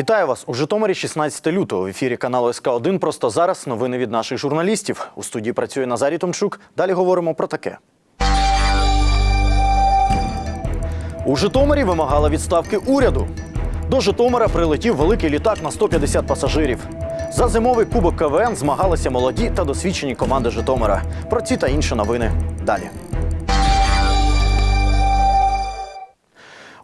Вітаю вас у Житомирі 16 лютого. В ефірі каналу СК 1 Просто зараз новини від наших журналістів. У студії працює Назарій Томчук. Далі говоримо про таке. У Житомирі вимагала відставки уряду. До Житомира прилетів великий літак на 150 пасажирів. За зимовий кубок КВН змагалися молоді та досвідчені команди Житомира. Про ці та інші новини далі.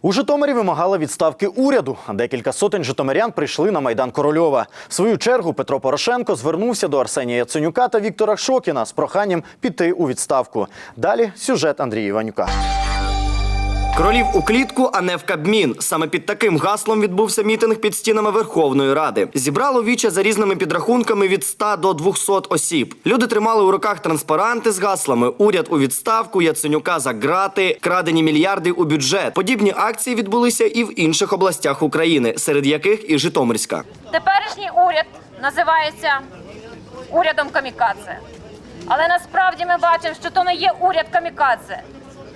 У Житомирі вимагали відставки уряду. Декілька сотень житомирян прийшли на майдан Корольова. В свою чергу Петро Порошенко звернувся до Арсенія Яценюка та Віктора Шокіна з проханням піти у відставку. Далі сюжет Андрія Іванюка. Кролів у клітку, а не в Кабмін. Саме під таким гаслом відбувся мітинг під стінами Верховної Ради. Зібрало віче за різними підрахунками від 100 до 200 осіб. Люди тримали у руках транспаранти з гаслами Уряд у відставку, Яценюка за грати, крадені мільярди у бюджет. Подібні акції відбулися і в інших областях України, серед яких і Житомирська. Теперішній уряд називається урядом камікадзе. Але насправді ми бачимо, що то не є уряд камікадзе.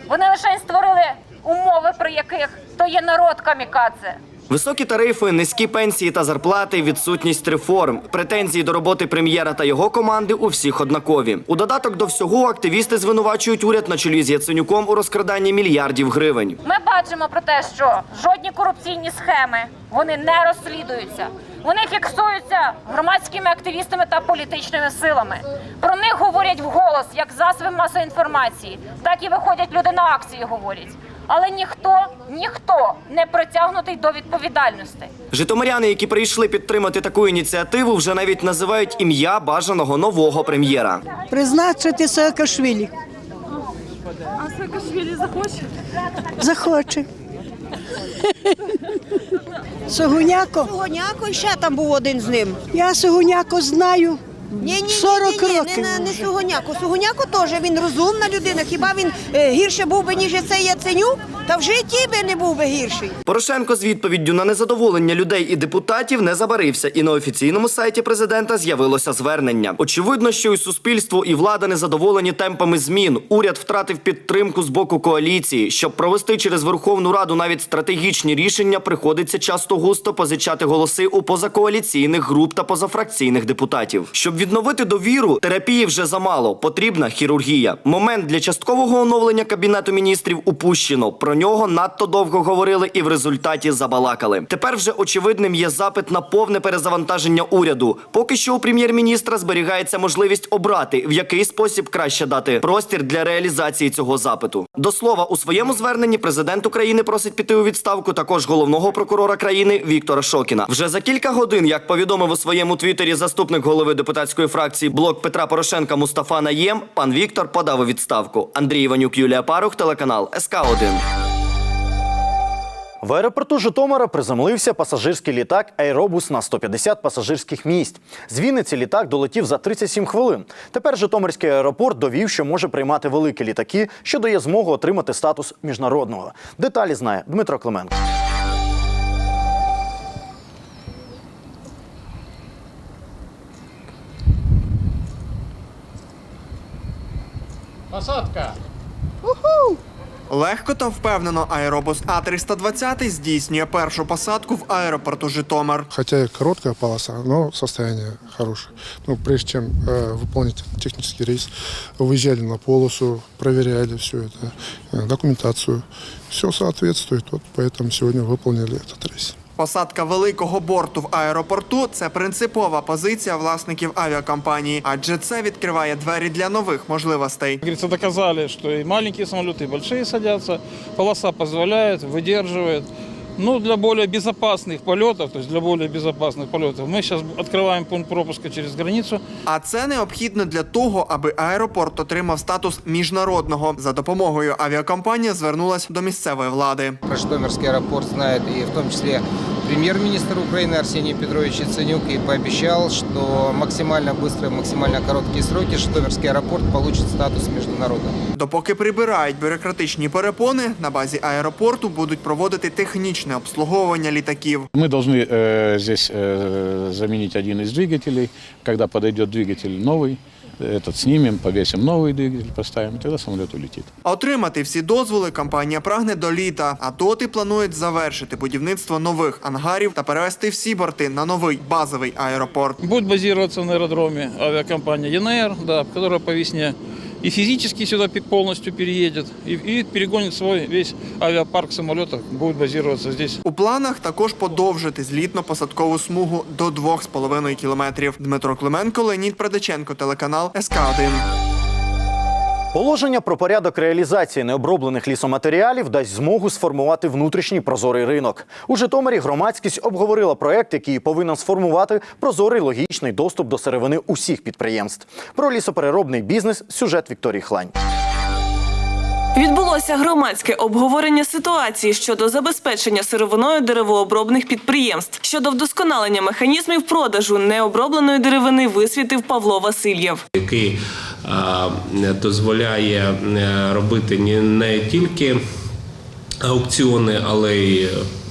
Вони лише створили умови, при яких то є народ камікадзе. Високі тарифи, низькі пенсії та зарплати, відсутність реформ, претензії до роботи прем'єра та його команди у всіх однакові. У додаток до всього активісти звинувачують уряд на чолі з Яценюком у розкраданні мільярдів гривень. Ми бачимо про те, що жодні корупційні схеми вони не розслідуються. Вони фіксуються громадськими активістами та політичними силами. Про них говорять вголос як засоби масової інформації, так і виходять люди на акції. Говорять, але ніхто, ніхто не притягнутий до відповідальності. Житомиряни, які прийшли підтримати таку ініціативу, вже навіть називають ім'я бажаного нового прем'єра. призначити Саакашвілі. А Саакашвілі захоче? Захоче. Согуняко. Сугоняко ще там був один з ним. Я Согуняко знаю. Ні, ні, 40 ні, ні, років. не, не, не Сугоняко. Сугоняко теж він розумна людина. Хіба він е, гірше був би, ніж цей Яценюк? Та в житті би не був би гірший. Порошенко з відповіддю на незадоволення людей і депутатів не забарився, і на офіційному сайті президента з'явилося звернення. Очевидно, що і суспільство, і влада незадоволені темпами змін. Уряд втратив підтримку з боку коаліції. Щоб провести через Верховну Раду навіть стратегічні рішення, приходиться часто густо позичати голоси у позакоаліційних груп та позафракційних депутатів. Щоб відновити довіру, терапії вже замало. Потрібна хірургія. Момент для часткового оновлення кабінету міністрів упущено. Про нього надто довго говорили і в результаті забалакали. Тепер вже очевидним є запит на повне перезавантаження уряду. Поки що у прем'єр-міністра зберігається можливість обрати, в який спосіб краще дати простір для реалізації цього запиту. До слова, у своєму зверненні президент України просить піти у відставку також головного прокурора країни Віктора Шокіна. Вже за кілька годин, як повідомив у своєму твіттері заступник голови депутатської фракції Блок Петра Порошенка Мустафа Наєм, пан Віктор подав у відставку. Андрій Іванюк, Юлія Парух, телеканал СК 1 В аеропорту Житомира приземлився пасажирський літак Аеробус на 150 пасажирських місць. З Вінниці літак долетів за 37 хвилин. Тепер Житомирський аеропорт довів, що може приймати великі літаки, що дає змогу отримати статус міжнародного. Деталі знає Дмитро Клименко. Посадка. Легко та впевнено аеробус А320 здійснює першу посадку в аеропорту Житомир. Хотя и короткая полоса, но состояние хорошее. Ну, прежде чем э, выполнить технический рейс, выезжали на полосу, проверяли все это, э, документацию. Все соответствует, вот поэтому сегодня выполнили этот рейс. Посадка великого борту в аеропорту це принципова позиція власників авіакомпанії, адже це відкриває двері для нових можливостей. Говорится, доказали, що і маленькі самоліти, і великі садяться. Полоса дозволяє, выдерживает. Ну, для более безопасных полетов, то есть для более безопасных полетов, мы сейчас открываем пункт пропуска через границу. А це необхідно для того, аби аеропорт отримав статус міжнародного. За допомогою авіакомпанія звернулась до місцевої влади. Про Житомирский аэропорт знает и в том числе премьер-министр Украины Арсений Петрович Яценюк и пообещал, что максимально быстро, максимально короткие сроки Житомирский аэропорт получит статус международного. Допоки прибирають бюрократичні перепони, на базі аеропорту будуть проводити технічне обслуговування літаків. Мы должны э, здесь э, заменить один из двигателей. Когда подойдет двигатель новый, этот снимем, повесим новый двигатель, поставим, и тогда самолет улетит. Отримати всі дозволи компанія прагне до літа, а доти планують завершити будівництво нових ангарів та перевести всі борти на новий базовий аеропорт. Будет базироваться на аэродроме авиакомпания ЕНР, да, которая по весне и физически сюда полностью переедет, и, и перегонит свой весь авиапарк самолетов, будет базироваться здесь. У планах також подовжити злітно-посадкову смугу до 2,5 кілометрів. Дмитро Клименко, Леонід Продаченко, телеканал СК 1 Положення про порядок реалізації необроблених лісоматеріалів дасть змогу сформувати внутрішній прозорий ринок. У Житомирі громадськість обговорила проект, який повинен сформувати прозорий логічний доступ до сировини усіх підприємств. Про лісопереробний бізнес сюжет Вікторії Хлань. Відбулося громадське обговорення ситуації щодо забезпечення сировиною деревообробних підприємств. Щодо вдосконалення механізмів продажу необробленої деревини висвітив Павло Васильєв. який дозволяє е, робити не тільки аукціони, але й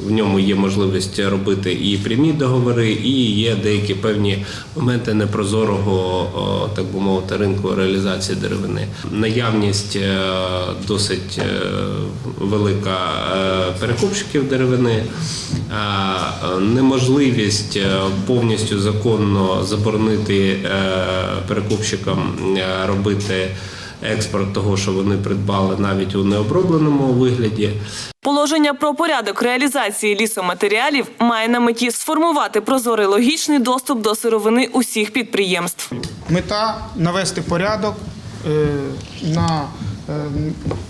в ньому є можливість робити і прямі договори, і є деякі певні моменти непрозорого, так би мовити, ринку реалізації деревини. Наявність е, досить е, велика е, перекупщиків деревини, е, неможливість е, повністю законно заборонити е, перекупщикам е, робити експорт того, що вони придбали навіть у необробленому вигляді. Положення про порядок реалізації лісоматеріалів має на меті сформувати прозорий логічний доступ до сировини усіх підприємств. Мета навести порядок е, на, е,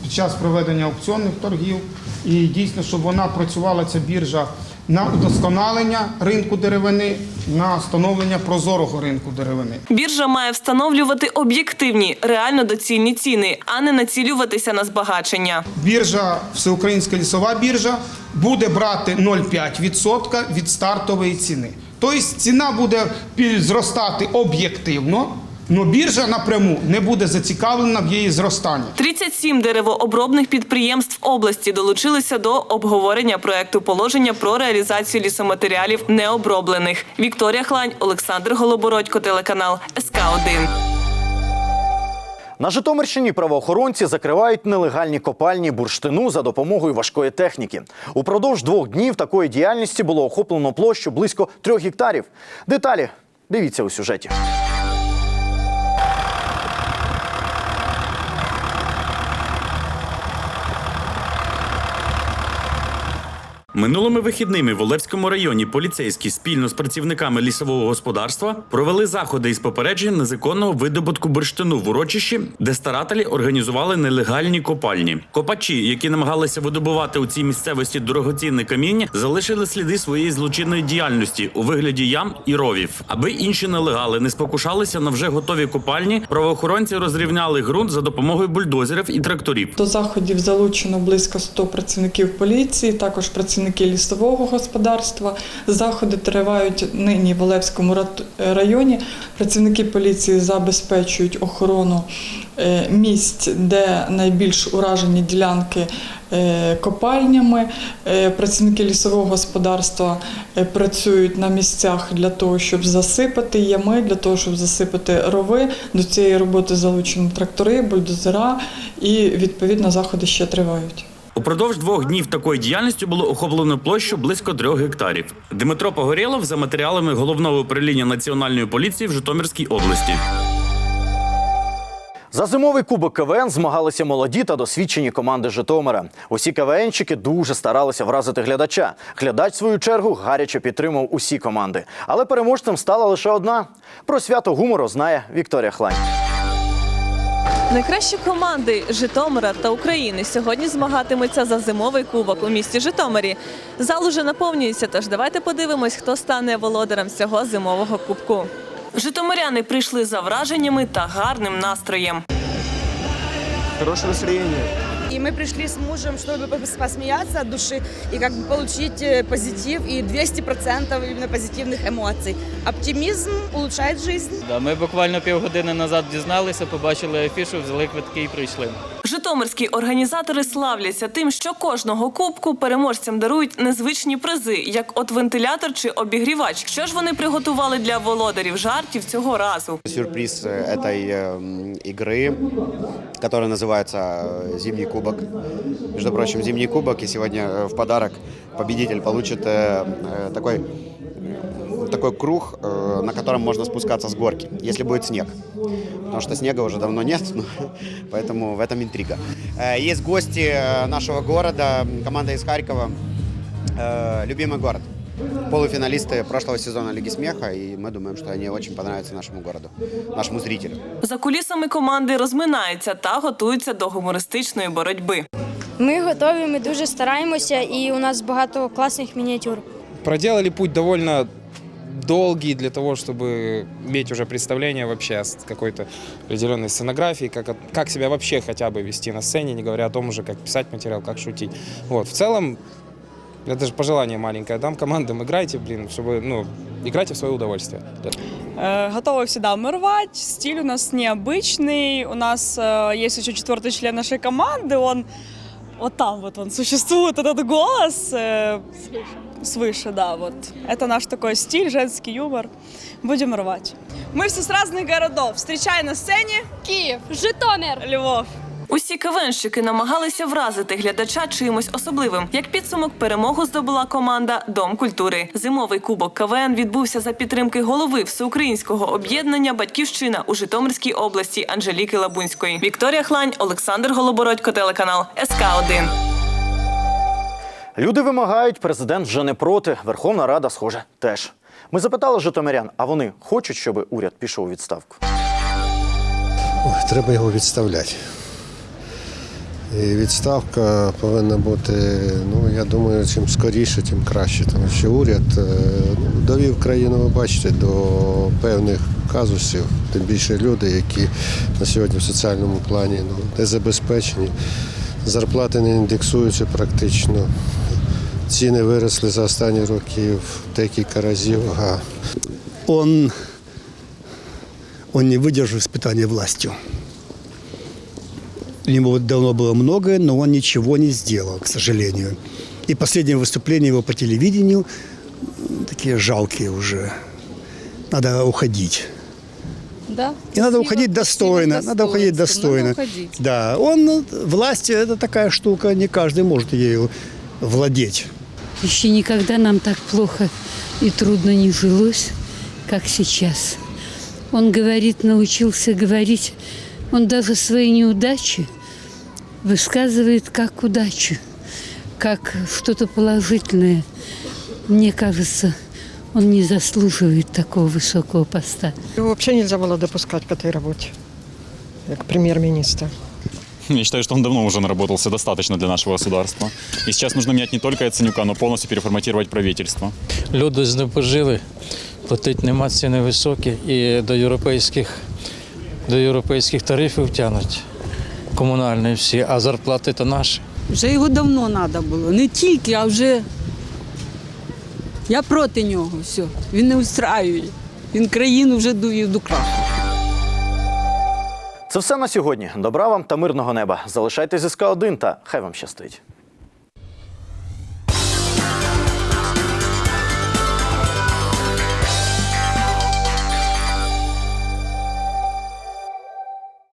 під час проведення аукціонних торгів і дійсно, щоб вона працювала ця біржа на удосконалення ринку деревини, на встановлення прозорого ринку деревини. Біржа має встановлювати об'єктивні, реально доцільні ціни, а не націлюватися на збагачення. Біржа, всеукраїнська лісова біржа, буде брати 0,5% від стартової ціни. Тобто ціна буде зростати об'єктивно, але біржа напряму не буде зацікавлена в її зростанні. 37 деревообробних підприємств області долучилися до обговорення проекту положення про реалізацію лісоматеріалів необроблених. Вікторія Хлань, Олександр Голобородько, телеканал СК 1 На Житомирщині правоохоронці закривають нелегальні копальні бурштину за допомогою важкої техніки. Упродовж двох днів такої діяльності було охоплено площу близько трьох гектарів. Деталі дивіться у сюжеті. Минулими вихідними в Олевському районі поліцейські спільно з працівниками лісового господарства провели заходи із попередження незаконного видобутку бурштину в урочищі, де старателі організували нелегальні копальні. Копачі, які намагалися видобувати у цій місцевості дорогоцінне каміння, залишили сліди своєї злочинної діяльності у вигляді ям і ровів. Аби інші нелегали не спокушалися на вже готові копальні, правоохоронці розрівняли ґрунт за допомогою бульдозерів і тракторів. До заходів залучено близько 100 працівників поліції, також працівники лісового господарства. Заходи тривають нині в Олевському районі. Працівники поліції забезпечують охорону е, місць, де найбільш уражені ділянки е, копальнями. Е, Працівники лісового господарства працюють на місцях для того, щоб засипати ями, для того, щоб засипати рови. До цієї роботи залучені трактори, бульдозера і відповідно заходи ще тривають. Упродовж двох днів такої діяльності було охоплено площу близько трьох гектарів. Дмитро Погорєлов за матеріалами головного управління національної поліції в Житомирській області. За зимовий кубок КВН змагалися молоді та досвідчені команди Житомира. Усі КВНщики дуже старалися вразити глядача. Глядач, в свою чергу, гаряче підтримав усі команди. Але переможцем стала лише одна. Про свято гумору знає Вікторія Хлань. Найкращі команди Житомира та України сьогодні змагатимуться за зимовий кубок у місті Житомирі. Зал уже наповнюється, тож давайте подивимось, хто стане володарем цього зимового кубку. Житомиряни прийшли за враженнями та гарним настроєм. Хороше настроєння. И мы пришли с мужем, чтобы пос- посмеяться от души и как бы получить э, позитив и 200% именно позитивных эмоций. Оптимизм улучшает жизнь. Да, ми буквально півгодини назад дізналися, побачили афішу, взяли квитки і прийшли. Житомирські організатори славляться тим, що кожного кубку переможцям дарують незвичні призи, як от вентилятор чи обігрівач. Що ж вони приготували для володарів жартів цього разу? Сюрприз э, этой э, игры, которая называется э, «Зимний кубок». Между прочим, «Зимний кубок» и сегодня э, в подарок победитель получит э, э, такой, э, такой круг, э, на котором можно спускаться с горки, если будет снег. Потому что снега уже давно нет, ну, поэтому в этом интрига. Э, Есть гости э, нашего города, команда из Харькова, э, любимый город. Полуфиналисты прошлого сезона Лиги смеха, и мы думаем, что они очень понравятся нашему городу, нашему зрителю. За кулісами команди розминаються та готуються до гумористичної боротьби. Ми готові, ми дуже стараємося, і у нас багато класних мініатюр. Проделали путь довольно долгий для того, чтобы иметь уже представление вообще о с- какой-то определенной сценографии, как, как себя вообще хотя бы вести на сцене, не говоря о том уже, как писать материал, как шутить. Вот, в целом, это же пожелание маленькое. Дам командам, играйте, блин, чтобы, ну, играйте в свое удовольствие. Э, Готовы всегда умырвать. Стиль у нас необычный. У нас э, есть еще четвертый член нашей команды. Он вот там вот он существует, этот голос. э, Свыше, да, вот. Это наш такой стиль, женский юмор. Будем рвать. Мы все с разных городов. Встречай на сцене. Київ, Житомир. Львов. Усі КВНщики намагалися вразити глядача чимось особливим. Як підсумок, перемогу здобула команда Дом культури. Зимовий кубок КВН відбувся за підтримки голови всеукраїнського об'єднання Батьківщина у Житомирській області Анжеліки Лабунської. Вікторія Хлань, Олександр Голобородько, телеканал СК 1 Люди вимагають, президент вже не проти. Верховна Рада, схоже, теж. Ми запитали житомирян, а вони хочуть, щоб уряд пішов у відставку. Треба його відставляти. І відставка повинна бути, ну я думаю, чим скоріше, тим краще. Тому що уряд е, ну, довів країну, ви бачите, до певних казусів, тим більше люди, які на сьогодні в соціальному плані ну, не забезпечені. Зарплати не індексуються практично. Ціни виросли за останні роки в декілька разів. А он, он не выдержал испытания властью. У него давно было многое, но он ничего не сделал, к сожалению. И последнее выступление его по телевидению м, такие жалкие уже. Надо уходить. Да. И надо уходить достойно. Надо уходить достойно. Надо уходить. Да, он власть это такая штука, не каждый может ею владеть. Еще никогда нам так плохо и трудно не жилось, как сейчас. Он говорит, научился говорить. Он даже свои неудачи высказывает как удачу, как что-то положительное. Мне кажется, он не заслуживает такого высокого поста. Его вообще нельзя было допускать к этой работе, как премьер-министра. Я считаю, что он давно уже наработался достаточно для нашего государства. И сейчас нужно менять не только Яценюка, но полностью переформатировать правительство. Люди з ним пожили, платить нема ціни високі і до європейських, до європейських тарифів тянуть комунальні всі, а зарплати то наші. Вже його давно треба було. Не тільки, а вже я проти нього. Все. Він не устраює. Він країну вже довів до краху. Це все на сьогодні. Добра вам та мирного неба. Залишайтесь СК 1 та хай вам щастить.